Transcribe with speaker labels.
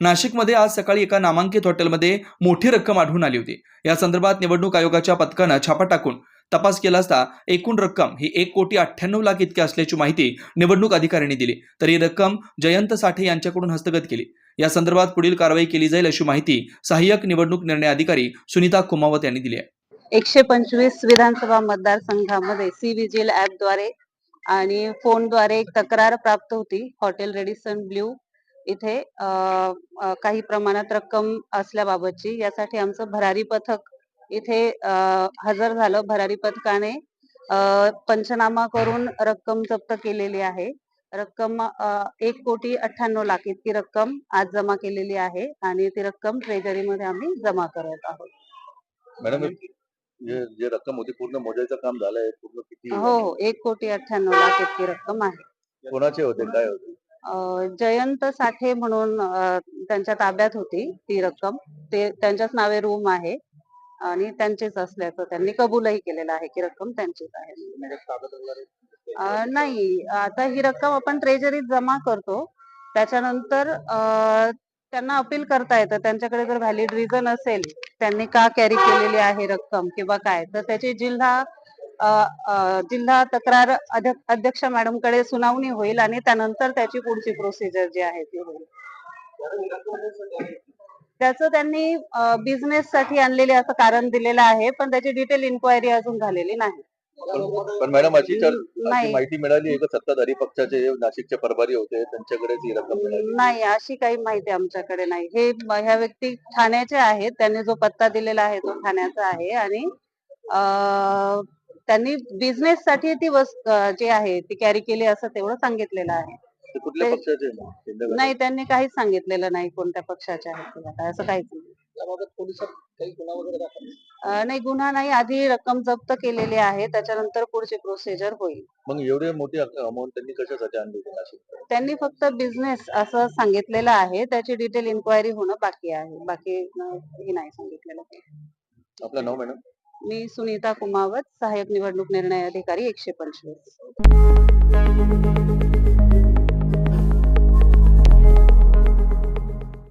Speaker 1: नाशिकमध्ये आज सकाळी एका नामांकित हॉटेलमध्ये मोठी रक्कम आढळून आली होती. या संदर्भात निवडणूक आयोगाच्या पथकानं छापा टाकून तपास केला असता एकूण रक्कम ही एक कोटी अठ्ठ्याण्णव लाख इतकी असल्याची माहिती निवडणूक अधिकाऱ्यांनी दिली. तर ही रक्कम जयंत साठे यांच्याकडून हस्तगत केली. या संदर्भात पुढील कारवाई केली जाईल अशी माहिती सहाय्यक निवडणूक निर्णय अधिकारी सुनीता कुमावत यांनी दिली आहे.
Speaker 2: एकशे पंचवीस विधानसभा मतदारसंघामध्ये सी विजिल ऍपद्वारे आणि फोनद्वारे एक तक्रार प्राप्त होती. हॉटेल रेडिसन ब्ल्यू इथे काही प्रमाणात रक्कम असल्याबाबतची. यासाठी आमचं भरारी पथक इथे हजर झालं. भरारी पथकाने पंचनामा करून रक्कम जप्त केलेली आहे. रक्कम एक कोटी अठ्ठ्याण्णव लाख इतकी रक्कम आज जमा केलेली आहे आणि ती रक्कम ट्रेजरीमध्ये आम्ही जमा करत आहोत.
Speaker 3: मॅडम जे रक्कम होती पूर्ण मोजायचं काम झालंय. पूर्ण किती
Speaker 2: हो हो. एक कोटी अठ्ठ्याण्णव लाख इतकी रक्कम आहे.
Speaker 3: कोणाचे होते? काय होते?
Speaker 2: जयंत साठे म्हणून त्यांच्या ताब्यात होती ती रक्कम. ते त्यांच्याच नावे रूम आहे आणि त्यांचेच असल्याचं त्यांनी कबूलही केलेलं आहे की रक्कम त्यांचीच आहे. अं, नाही. आता ही रक्कम आपण ट्रेजरीत जमा करतो. त्याच्यानंतर त्यांना अपील करता येतं. त्यांच्याकडे जर व्हॅलिड रिझन असेल त्यांनी का कॅरी केलेली आहे रक्कम किंवा काय तर त्याची जिल्हा जिल्हा तक्रार अध्य- अध्यक्ष मॅडमकडे सुनावणी होईल आणि त्यानंतर त्याची पुढची प्रोसिजर जी आहे ती होईल. त्याचं त्यांनी बिझनेस साठी आणलेले असं कारण दिलेलं आहे पण त्याची डिटेल इन्क्वायरी अजून झालेली नाही.
Speaker 3: पण- मॅडम अशी माहिती मिळाली आहे सत्ताधारी पक्षाचे नाशिकचे प्रभारी होते त्यांच्याकडेच ही रक्कम
Speaker 2: नाही अशी काही माहिती आमच्याकडे नाही. हे ह्या व्यक्ती ठाण्याचे आहेत त्यांनी जो पत्ता दिलेला आहे तो ठाण्याचा आहे आणि त्यांनी बिझनेस साठी ती वस्तू जी आहे ती कॅरी केली असं तेवढं सांगितलेलं आहे.
Speaker 3: कुठल्या पक्षाचे?
Speaker 2: नाही त्यांनी काहीच सांगितलेलं नाही कोणत्या पक्षाचे आहेत असं काहीच नाही. नाही? गुन्हा नाही. आधी रक्कम जप्त केलेली आहे. त्याच्यानंतर पुढची प्रोसिजर होईल.
Speaker 3: मग एवढे मोठी अमाऊंट त्यांनी कशासाठी आणली
Speaker 2: त्यांनी फक्त बिझनेस असं सांगितलेलं आहे. त्याची डिटेल इन्क्वायरी होणं बाकी आहे. बाकी हे नाही सांगितलेलं.
Speaker 3: आपलं नाव मॅडम?
Speaker 2: मी सुनीता कुमावत सहाय्यक निवडणूक निर्णय अधिकारी एकशे पंचवीस.